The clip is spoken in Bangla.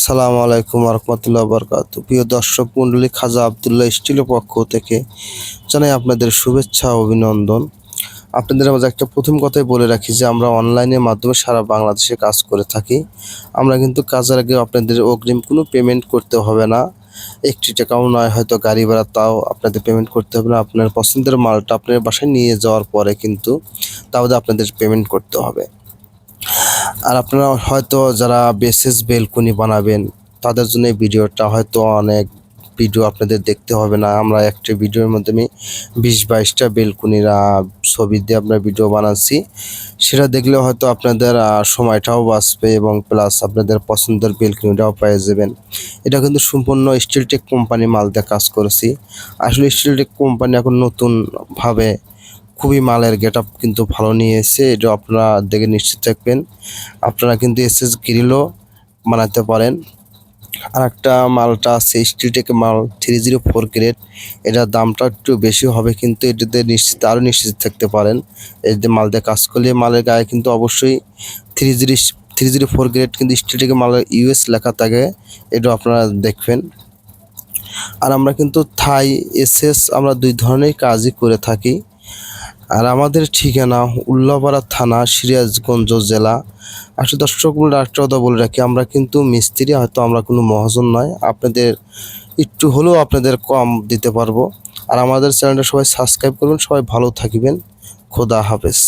আসসালামু আলাইকুম রহমতুল্লাহ বরকাত প্রিয় দর্শক মণ্ডলী, খাজা আবদুল্লাহ স্টিলের পক্ষ থেকে জানাই আপনাদের শুভেচ্ছা অভিনন্দন। আপনাদের মাঝে একটা প্রথম কথাই বলে রাখি যে, আমরা অনলাইনের মাধ্যমে সারা বাংলাদেশে কাজ করে থাকি। আমরা কিন্তু কাজের আগে আপনাদের অগ্রিম কোনো পেমেন্ট করতে হবে না। একটি টাকাও নয়, হয়তো গাড়ি ভাড়া তাও আপনাদের পেমেন্ট করতে হবে না। আপনার পছন্দের মালটা আপনার বাসায় নিয়ে যাওয়ার পরে কিন্তু তাহলে আপনাদের পেমেন্ট করতে হবে। আর আপনারা হয়তো যারা বেসেস বেলকুনি বানাবেন, তাদের জন্য ভিডিওটা হয়তো অনেক ভিডিও আপনাদের দেখতে হবে না। আমরা একটা ভিডিওর মাধ্যমে বিশ বাইশটা বেলকুনির ছবি দিয়ে আপনার ভিডিও বানাচ্ছি। সেটা দেখলে হয়তো আপনাদের সময়টাও বাঁচবে এবং প্লাস আপনাদের পছন্দের বেলকুনিটাও পেয়ে যাবেন। এটা কিন্তু সম্পূর্ণ স্টিলটেক কোম্পানি মাল দিয়ে কাজ করেছি। আসলে স্টিলটেক কোম্পানি এখন নতুনভাবে খুবই মালের গেট আপ কিন্তু ভালো নিয়ে এসেছে এটা আপনারা দেখে নিশ্চিত থাকবেন। আপনারা কিন্তু এস এস গ্রিলও বানাতে পারেন। আর একটা মালটা আছে স্টিলটেক মাল থ্রি জিরো ফোর গ্রেড এটার দামটা একটু বেশি হবে কিন্তু এটাতে নিশ্চিত, আরও নিশ্চিত থাকতে পারেন। এই যে মাল দিয়ে কাজ করলে মালের গায়ে কিন্তু অবশ্যই three zero three zero four grade কিন্তু স্টিলটেক মালের ইউএস লেখা থাকে এটা আপনারা দেখবেন। আর আমরা কিন্তু থাই এসএস আমরা দুই ধরনের কাজই করে থাকি। আর আমাদের ঠিকানা উল্লাপাড়া থানা সিরিয়াজগঞ্জ জেলা। আসলে দর্শক বলে একটা কথা বলে রাখি, আমরা কিন্তু মিস্ত্রি, হয়তো আমরা কোনো মহাজন নয়। আপনাদের একটু হলেও আপনাদের কম দিতে পারব। আর আমাদের চ্যানেলটা সবাই সাবস্ক্রাইব করবেন, সবাই ভালো থাকবেন। খোদা হাফেজ।